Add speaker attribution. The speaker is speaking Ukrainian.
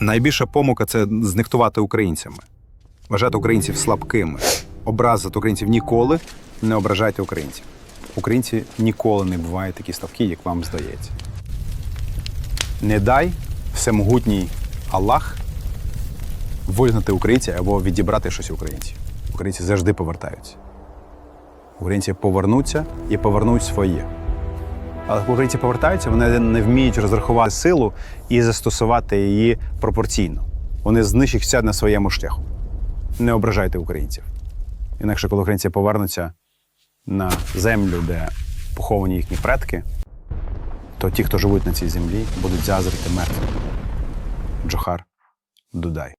Speaker 1: Найбільша помилка це знехтувати українцями, вважати українців слабкими, образити українців ніколи не ображайте українців. Українці ніколи не бувають такі слабкі, як вам здається. Не дай всемогутній Аллах вигнати українця або відібрати щось українців. Українці завжди повертаються. Українці повернуться і повернуть своє. Але українці повертаються, вони не вміють розрахувати силу і застосувати її пропорційно. Вони знищаться на своєму шляху. Не ображайте українців. Інакше, коли українці повернуться на землю, де поховані їхні предки, то ті, хто живуть на цій землі, будуть зазрити мертвим. Джохар Дудай.